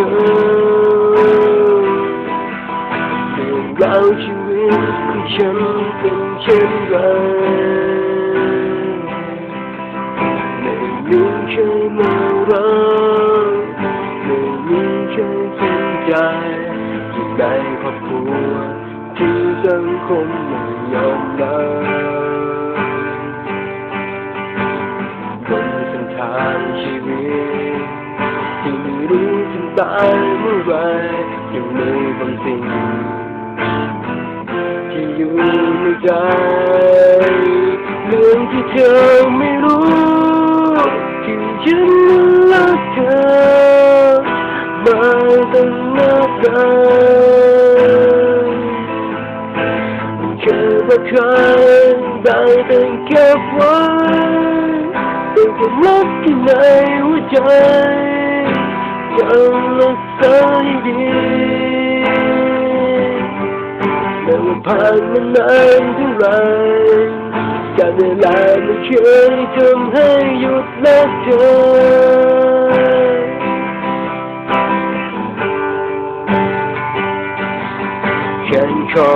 ฉันเรื่องราวชีวิตของฉันเป็นเช่นไรไม่มีใครมารักไม่มีใครสนใจอยู่ในครอบครัวที่สังคมไม่ยอมรับบนเส้นทางชีวิต รู้จะตายเมื่อไรอยู่ในบางสิ่ง ที่อยู่ในใจเรื่องที่เธอไม่รู้ที่ฉันรักเธอมาตั้งนานแค่ว่าใครได้แต่เก็บไว้เป็นความลับที่ในหัวใจ ให้ดีแต่ว่าผ่านมานานเท่าไรการเวลาไม่เคยทำให้หยุดรักเธอฉันขอ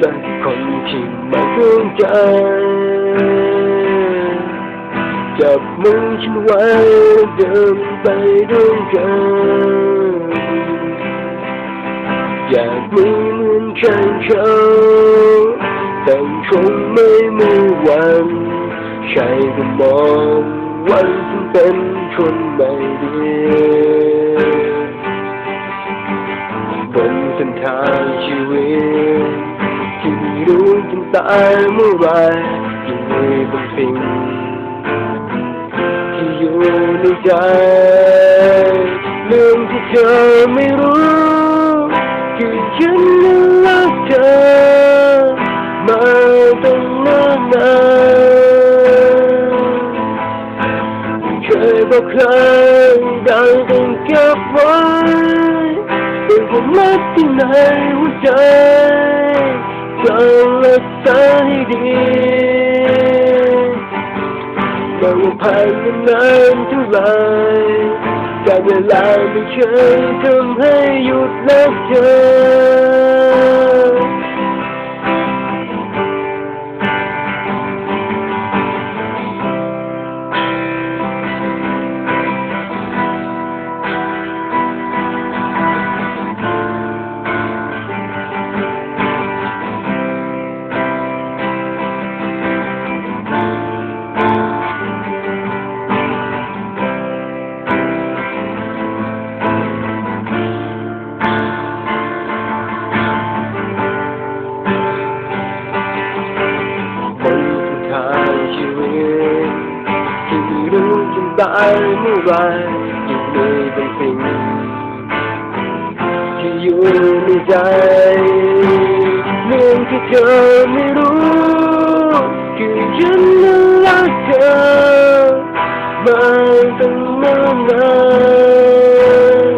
สักคนที่มาเข้าใจจับมือฉันไว้เดินไปด้วยกัน อยากมีเหมือนฉันเขาแต่คงไม่มีวันใช่ก็มองวันฉันเป็นคนไม่ดีบนเส้นทางชีวิตที่รู้จะตายเมื่อไรยังมีบางสิ่งที่อยู่ในใจเรื่องที่เธอไม่รู้ ฉันรักเธอมาตั้งนานนานเคยบอกใครได้ต้องเก็บไว้เป็นความลับที่ในหัวใจจะรักษาให้ดีแต่ว่าผ่านมานานเท่าไหร่ การเวลาไม่เคยทำให้หยุดรักเธอ เมื่อไรยังมีบางสิ่งที่อยู่ในใจเรื่องที่เธอไม่รู้คือฉันนั้นรักเธอมาตั้งนานนาน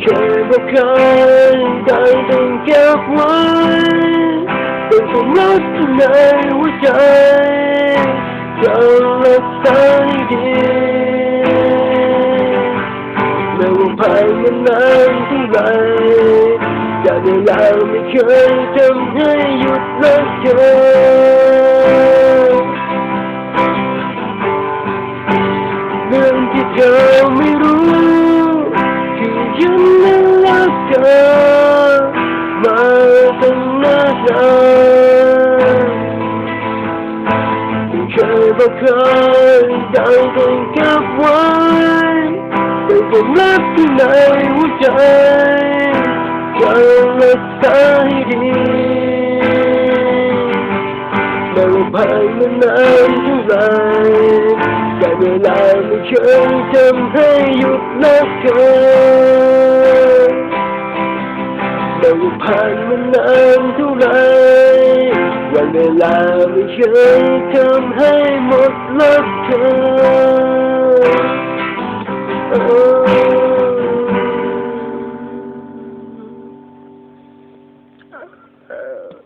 แค่บอกใครได้ต้องเก็บไว้เป็นความรักที่ในหัวใจ จะรักษาให้ดีแม้ว่าผ่านมานานเท่าไรการเวลาไม่เคยทำให้หยุดรักเธอเรื่องที่เธอไม่รู้ที่ฉันนั้นรักเธอมาตั้งนานนาน กเคยได้ต้องเก็บไว้เป็นความลับที่ในหัวใจจะรักษาให้ดีแม้ว่าผ่านมานานเท่าไรแต่เวลาไม่เคยทำให้หยุดรักเธอแม้ว่าผ่านมานานเท่าไร วันเวลาไม่เคยทำให้หมดรักเธอ